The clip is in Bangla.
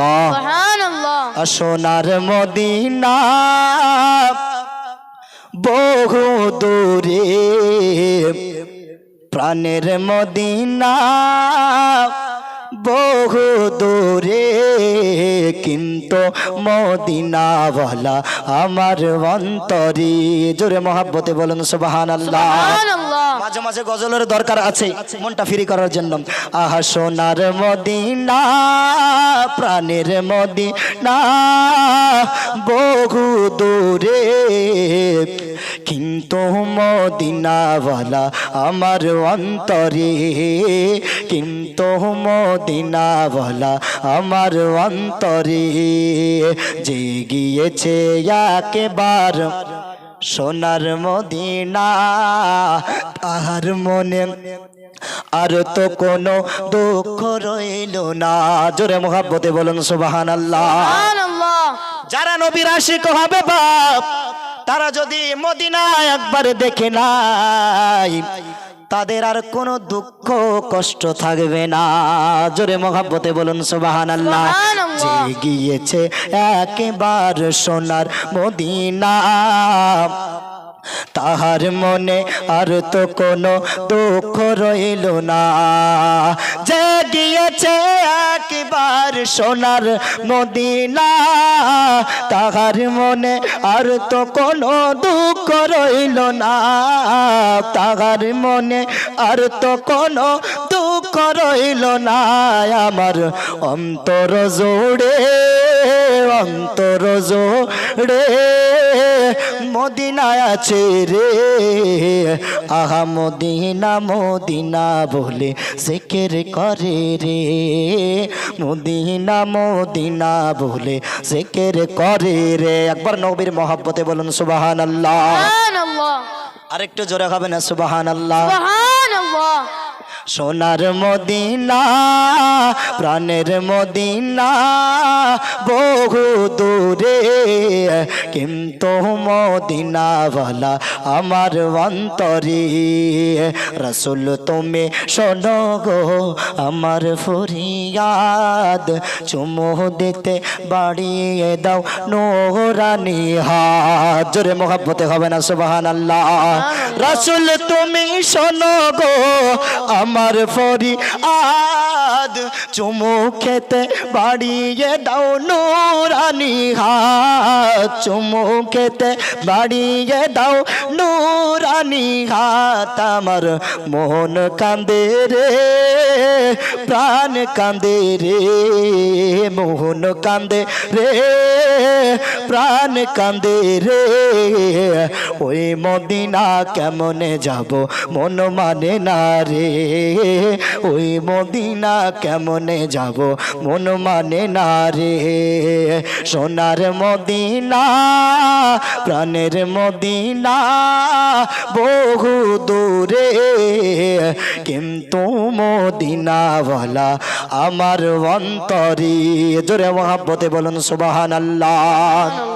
আল্লাহ সোনার মদিনা বহু দূরে প্রাণের মদিনা বহু দূরে কিন্তু মদিনা বলা আমার অন্তরে। জোরে মহাব্বতে বলুন সুবাহান আল্লাহ মাঝে মাঝে গজলের দরকার আছে মনটা ফ্রি করার জন্য। আহা সোনার মদিনা প্রাণের মদিনা বহু দূরে কিন্তু মদিনাওয়ালা আমার অন্তরে কিন্তু মদিনাওয়ালা আমার অন্তরে যে গিয়েছে একেবার সোনার মদিনা তাহার মনে আর তো কোনো দুঃখ রইল না। জোরে মোহাব্বতে বলুন সুবাহান আল্লাহ যারা নবীর আশিক হবে বাপ তারা যদি মদিনা একবার দেখে নাই তাদের আর কোনো দুঃখ কষ্ট থাকবে না। জোরে মহাব্বতে বলুন সুবাহান আল্লাহ যে গিয়েছে একেবার সোনার মদিনা তাহার মনে আর তো কোনো দুঃখ রইল না। যে গিয়েছে একবার সোনার মদিনা, তাহার মনে আর তো কোনো দুঃখ রইল না। তাহার মনে আর তো কোনো দুঃখ রইল না। আমার অন্তর জোড়ে অন্তর জোড়ে মদিনা আছে রে। আহা মদিনা মদিনা বলে জিকির করে রে। মদিনা মদিনা বলে জিকির করে রে। একবার নবীর মহাব্বতে বলুন সুবাহান আল্লাহ আরেকটু জোরে হবে না সুবাহান আল্লাহ সোনার মদিনা প্রাণের মদিনা বহু দূরে। কিন্তু মদিনাওয়ালা আমার অন্তরে রসুল তুমি শোনো গো আমার ফরিয়াদ চুমু দিতে বাড়িয়ে দাও নোরানি হাত। জোরে মোহাব্বতে হবে না সুবাহান আল্লাহ রসুল তুমি শোনো গো আমার ফরি আদ চুমু খেতে বাড়িয়ে দাও নুরানি হাত। চুমু খেতে বাড়িয়ে দাও নুরানি হাত। আমার মোহন কান্দে রে, প্রাণ কান্দে রে মোহন কান্দে রে, প্রাণ কান্দে রে। ওই মদিনা কেমনে যাব, মন মানে না রে। ওই মদিনা কেমনে যাব, মন মানে না রে। সোনার মদিনা প্রাণের মদিনা বহু দূরে। কিন্তু মদিনাওয়ালা আমার অন্তরে জোরে মহাব্বতে বলুন সুবাহান আল্লাহ